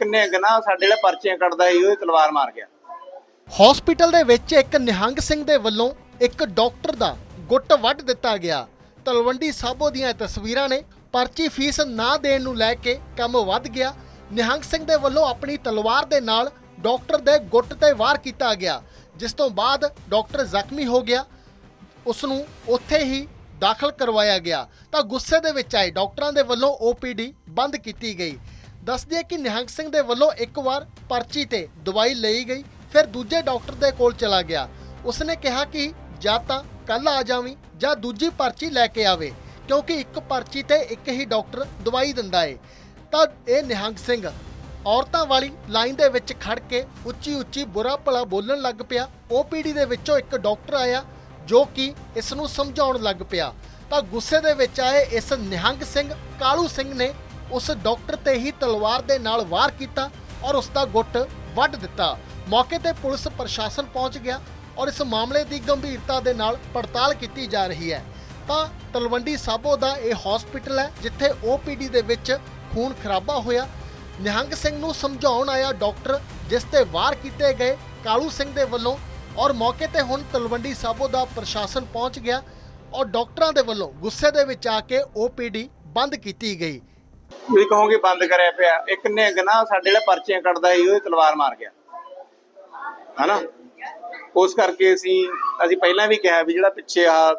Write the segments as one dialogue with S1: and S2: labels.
S1: ਇੱਕ ਨਿਹੰਗ ਸਾਡੇ ਜਿਹੜਾ ਪਰਚੀਆਂ ਕੱਢਦਾ ਸੀ ਉਹ ਤਲਵਾਰ ਮਾਰ ਗਿਆ।
S2: ਹਸਪੀਟਲ ਦੇ ਵਿੱਚ ਇੱਕ ਨਿਹੰਗ ਸਿੰਘ ਦੇ ਵੱਲੋਂ ਇੱਕ ਡਾਕਟਰ ਦਾ ਗੁੱਟ ਵੱਢ ਦਿੱਤਾ ਗਿਆ। ਤਲਵੰਡੀ ਸਾਬੋ ਦੀਆਂ ਤਸਵੀਰਾਂ ਨੇ, ਪਰਚੀ ਫੀਸ ਨਾ ਦੇਣ ਨੂੰ ਲੈ ਕੇ ਕੰਮ ਵੱਧ ਗਿਆ। ਨਿਹੰਗ ਸਿੰਘ ਦੇ ਵੱਲੋਂ ਆਪਣੀ ਤਲਵਾਰ ਦੇ ਨਾਲ ਡਾਕਟਰ ਦੇ ਗੁੱਟ ਤੇ ਵਾਰ ਕੀਤਾ ਗਿਆ, ਜਿਸ ਤੋਂ ਬਾਅਦ ਡਾਕਟਰ ਜ਼ਖਮੀ ਹੋ ਗਿਆ। ਉਸ ਨੂੰ ਉੱਥੇ ਹੀ ਦਾਖਲ ਕਰਵਾਇਆ ਗਿਆ। ਤਾਂ ਗੁੱਸੇ ਦੇ ਵਿੱਚ ਆਏ ਡਾਕਟਰਾਂ ਦੇ ਵੱਲੋਂ OPD ਬੰਦ ਕੀਤੀ ਗਈ। ਦੱਸਦੀ ਹੈ ਕਿ ਨਿਹੰਗ ਸਿੰਘ ਦੇ ਵੱਲੋਂ ਇੱਕ ਵਾਰ ਪਰਚੀ ਤੇ ਦਵਾਈ ਲਈ ਗਈ, ਫਿਰ ਦੂਜੇ ਡਾਕਟਰ ਦੇ ਕੋਲ ਚਲਾ ਗਿਆ। ਉਸਨੇ ਕਿਹਾ ਕਿ ਜਾਂ ਤਾਂ ਕੱਲ ਆ ਜਾਵੀਂ ਜਾਂ ਦੂਜੀ ਪਰਚੀ ਲੈ ਕੇ ਆਵੇ, ਕਿਉਂਕਿ ਇੱਕ ਪਰਚੀ ਤੇ ਇੱਕ ਹੀ ਡਾਕਟਰ ਦਵਾਈ ਦਿੰਦਾ ਏ। ਤਾਂ ਇਹ ਨਿਹੰਗ ਸਿੰਘ ਔਰਤਾਂ ਵਾਲੀ ਲਾਈਨ ਦੇ ਵਿੱਚ ਖੜ ਕੇ ਉੱਚੀ ਉੱਚੀ ਬੁਰਾ ਭਲਾ ਬੋਲਣ ਲੱਗ ਪਿਆ। OPD ਦੇ ਵਿੱਚੋਂ ਇੱਕ ਡਾਕਟਰ ਆਇਆ, ਜੋ ਕਿ ਇਸ ਨੂੰ ਸਮਝਾਉਣ ਲੱਗ ਪਿਆ। ਤਾਂ ਗੁੱਸੇ ਦੇ ਵਿੱਚ ਆਏ ਇਸ ਨਿਹੰਗ ਸਿੰਘ, ਕਾਲੂ ਸਿੰਘ ਨੇ ਉਸ ਡਾਕਟਰ ਤੇ ਹੀ ਤਲਵਾਰ ਦੇ ਨਾਲ ਵਾਰ ਕੀਤਾ ਔਰ ਉਸ ਦਾ ਗੁੱਟ ਵੱਢ ਦਿੱਤਾ। ਮੌਕੇ ਤੇ ਪੁਲਿਸ ਪ੍ਰਸ਼ਾਸਨ ਪਹੁੰਚ ਗਿਆ ਔਰ ਇਸ ਮਾਮਲੇ ਦੀ ਗੰਭੀਰਤਾ ਦੇ ਨਾਲ ਪੜਤਾਲ ਕੀਤੀ ਜਾ ਰਹੀ ਹੈ। ਤਾਂ ਤਲਵੰਡੀ ਸਾਬੋ ਦਾ ਇਹ ਹਸਪੀਟਲ ਹੈ, ਜਿੱਥੇ OPD ਦੇ ਵਿੱਚ ਖੂਨ ਖਰਾਬਾ ਹੋਇਆ। ਨਿਹੰਗ ਸਿੰਘ ਨੂੰ ਸਮਝਾਉਣ ਆਇਆ ਡਾਕਟਰ, ਜਿਸ ਤੇ ਵਾਰ ਕੀਤੇ ਗਏ ਕਾਲੂ ਸਿੰਘ ਦੇ ਵੱਲੋਂ ਔਰ ਮੌਕੇ ਤੇ ਹੁਣ ਤਲਵੰਡੀ ਸਾਬੋ ਦਾ ਪ੍ਰਸ਼ਾਸਨ ਪਹੁੰਚ ਗਿਆ ਔਰ ਡਾਕਟਰਾਂ ਦੇ ਵੱਲੋਂ ਗੁੱਸੇ ਦੇ ਵਿੱਚ ਆ ਕੇ OPD ਬੰਦ ਕੀਤੀ ਗਈ।
S1: ਤੁਸੀਂ ਕਹੋਗੇ ਬੰਦ ਕਰਿਆ ਪਿਆ। ਇੱਕ ਨਿਹੰਗ ਨਾ ਸਾਡੇ ਜਿਹੜਾ ਪਰਚੀਆਂ ਕੱਟਦਾ ਸੀ ਉਹ ਤਲਵਾਰ ਮਾਰ ਗਿਆ। ਹਨਾ? ਉਸ ਕਰਕੇ ਅਸੀਂ ਅਸੀਂ ਪਹਿਲਾਂ ਵੀ ਕਿਹਾ ਵੀ ਜਿਹੜਾ ਪਿੱਛੇ ਆ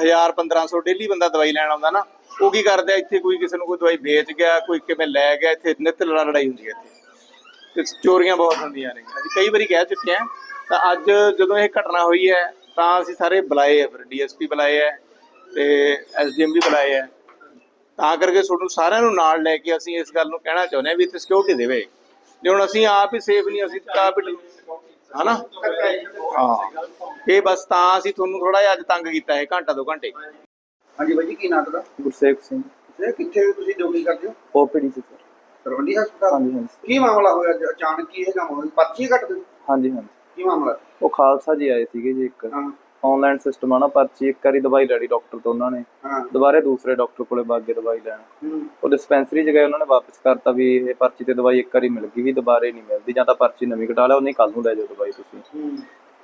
S1: 1000 1500 ਡੇਲੀ ਬੰਦਾ ਦਵਾਈ ਲੈਣ ਆਉਂਦਾ ਨਾ, ਉਹ ਕੀ ਕਰਦਾ, ਇੱਥੇ ਕੋਈ ਕਿਸੇ ਨੂੰ ਕੋਈ ਦਵਾਈ ਵੇਚ ਗਿਆ, ਕੋਈ ਕਿਵੇਂ ਲੈ ਗਿਆ, ਇੱਥੇ ਨਿੱਤ ਲੜਾ ਲੜਾਈ ਹੁੰਦੀ ਹੈ ਇੱਥੇ। ਤੇ ਚੋਰੀਆਂ ਬਹੁਤ ਹੁੰਦੀਆਂ ਨੇ। ਅਸੀਂ ਕਈ ਵਾਰੀ ਕਹਿ ਚੁੱਕੇ ਹਾਂ, ਤਾਂ ਅੱਜ ਜਦੋਂ ਇਹ ਘਟਨਾ ਹੋਈ ਹੈ, ਤਾਂ ਅਸੀਂ ਸਾਰੇ ਬੁਲਾਏ ਆ ਫਿਰ, ਡੀਐਸਪੀ ਬੁਲਾਏ ਆ ਤੇ ਐਸਡੀਐਮ ਵੀ ਬੁਲਾਏ ਆ। ਤਾਂ ਕਰਕੇ ਤੁਹਾਨੂੰ ਸਾਰਿਆਂ ਨੂੰ ਨਾਲ ਲੈ ਕੇ ਅਸੀਂ ਇਸ ਗੱਲ ਨੂੰ ਕਹਿਣਾ ਚਾਹੁੰਦੇ ਹਾਂ ਵੀ ਇੱਥੇ ਸਿਕਿਉਰਿਟੀ ਦੇਵੇ। ਜੇ ਹੁਣ ਅਸੀਂ ਆਪ ਹੀ ਸੇਫ ਨਹੀਂ ਅਸੀਂ ਤਾਂ ਆਪ ਹੀ ਹਨਾ? ਹਾਂ। ਇਹ ਬਸ ਤਾਂ ਅਸੀਂ ਤੁਹਾਨੂੰ ਥੋੜਾ ਜਿਹਾ ਅੱਜ ਤੰਗ ਕੀਤਾ ਹੈ ਘੰਟਾ ਦੋ ਘੰਟੇ।
S3: ਹਾਂਜੀ ਬਾਈ ਜੀ ਕੀ ਨਾਮ ਤੁਹਾਡਾ?
S4: ਗੁਰਸੇਵ ਸਿੰਘ।
S3: ਇਹ ਕਿੱਥੇ ਤੁਸੀਂ ਡਿਊਟੀ ਕਰਦੇ ਹੋ?
S4: ਓਪੀਡੀ ਚ ਸਰ।
S3: ਤਰਵੰਡੀ ਹਸਪਤਾਲ?
S4: ਹਾਂਜੀ ਹਾਂਜੀ।
S3: ਕੀ ਮਾਮਲਾ ਹੋਇਆ? ਅੱਜ ਅਚਾਨਕ ਕੀ ਇਹ ਕੰਮ ਹੋਇਆ? ਪਰਚੀ ਕੱਟ ਦਿਓ
S4: ਹਾਂਜੀ ਹਾਂਜੀ।
S3: ਕੀ ਮਾਮਲਾ?
S4: ਉਹ ਖਾਲਸਾ ਜੀ ਆਏ ਸੀਗੇ ਜੀ ਇੱਕ।
S3: ਹਾਂ।
S4: ਆਨਲਾਈਨ ਸਿਸਟਮ ਆ ਨਾ ਪਰਚੀ ਇੱਕ ਵਾਰੀ ਦਵਾਈ ਲੈਣੀ ਡਾਕਟਰ ਤੋਂ ਉਹਨਾਂ ਨੇ।
S3: ਹਾਂ।
S4: ਦੁਬਾਰੇ ਦੂਸਰੇ ਡਾਕਟਰ ਕੋਲੇ ਬਾਗੇ ਦਵਾਈ ਲੈਣ।
S3: ਹੂੰ,
S4: ਉਹ ਡਿਸਪੈਂਸਰੀ ਗਏ ਉਹਨਾਂ ਨੇ ਵਾਪਸ ਕਰਤਾ ਵੀ ਇਹ ਪਰਚੀ ਤੇ ਦਵਾਈ ਇੱਕ ਵਾਰੀ ਮਿਲ ਗਈ ਵੀ ਦੁਬਾਰੇ ਨਹੀਂ ਮਿਲਦੀ ਜਾਂ ਤਾਂ ਪਰਚੀ ਨਵੀਂ ਕਟਾ ਲਿਓ ਨਹੀਂ ਕੱਲ ਨੂੰ ਲੈ ਜਾਓ ਦਵਾਈ ਤੁਸੀਂ।
S3: ਹੂੰ।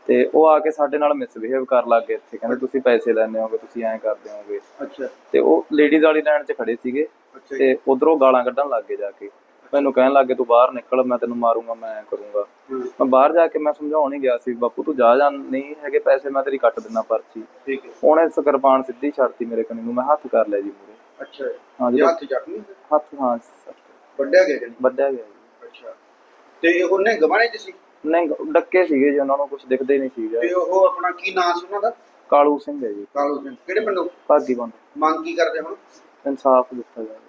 S4: ਤੇ ਉਹ ਆ ਕੇ ਸਾਡੇ ਨਾਲ ਮਿਸਬਿਹੇਵ ਕਰਨ ਲੱਗ ਗਏ ਇੱਥੇ ਕਹਿੰਦੇ ਤੁਸੀਂ ਪੈਸੇ ਲੈਣੇ ਹੋਗੇ ਤੁਸੀਂ ਐਂ ਕਰਦੇ ਹੋਗੇ
S3: ਅੱਛਾ।
S4: ਤੇ ਉਹ ਲੇਡੀਜ਼ ਵਾਲੀ ਲਾਈਨ 'ਚ ਖੜੇ ਸੀਗੇ
S3: ਅੱਛਾ ਜੀ।
S4: ਤੇ ਉਧਰੋਂ ਗਾਲਾਂ ਕੱਢਣ ਲੱਗ ਗਏ ਜਾ ਕੇ। ਮੈਨੂੰ ਕਹਿਣ ਲੱਗੇ ਤੂੰ ਬਾਹਰ ਨਿਕਲ ਮੈਂ ਤੈਨੂੰ ਮਾਰੂੰਗਾ ਮੈਂ ਕਰੂੰਗਾ। ਮੈਂ ਬਾਹਰ ਜਾ ਕੇ ਮੈਂ ਸਮਝਾਉਣ ਹੀ ਗਿਆ ਸੀ ਬਾਪੂ ਤੂੰ ਜਾ ਜਾ ਨਹੀਂ ਹੈਗੇ ਪੈਸੇ ਮੈਂ ਤੇਰੀ ਕੱਟ ਦਿੰਦਾ ਪਰਚੀ।
S3: ਠੀਕ ਹੈ।
S4: ਉਹਨੇ ਸਕਰਪਾਨ ਸਿੱਧੀ ਛੱਡਤੀ ਮੇਰੇ ਕੰਨੀ ਨੂੰ ਮੈਂ ਹੱਥ ਕਰ ਲਿਆ ਜੀ ਮੂਰੇ
S3: ਅੱਛਾ
S4: ਹਾਂ ਜੀ
S3: ਹੱਥ ਜ਼ਖਮੀ
S4: ਹੱਥ ਹਾਂ
S3: ਵੱਡਿਆ ਗਿਆ ਜਣੀ
S4: ਵੱਢਿਆ ਗਿਆ ਜੀ।
S3: ਅੱਛਾ। ਤੇ ਉਹਨੇ ਗਵਾਣੇ ਚ ਸੀ?
S4: ਨਹੀਂ ਡੱਕੇ ਸੀਗੇ ਜੀ ਉਹਨਾਂ ਨੂੰ ਕੁਝ ਦਿਖਦੇ ਨਹੀਂ ਸੀਗਾ।
S3: ਤੇ ਉਹ ਆਪਣਾ ਕੀ ਨਾਂ ਸੀ ਉਹਨਾਂ ਦਾ?
S4: ਕਾਲੂ ਸਿੰਘ ਹੈ ਜੀ।
S3: ਕਾਲੂ ਸਿੰਘ। ਕਿਹੜੇ ਪਿੰਡੋਂ?
S4: ਭਾਗੀ ਬੰਦ।
S3: ਮੰਗ ਕੀ ਕਰਦੇ ਹੁਣ?
S4: ਇਨਸਾਫ ਦਿੱਤਾ ਜਾਵੇ।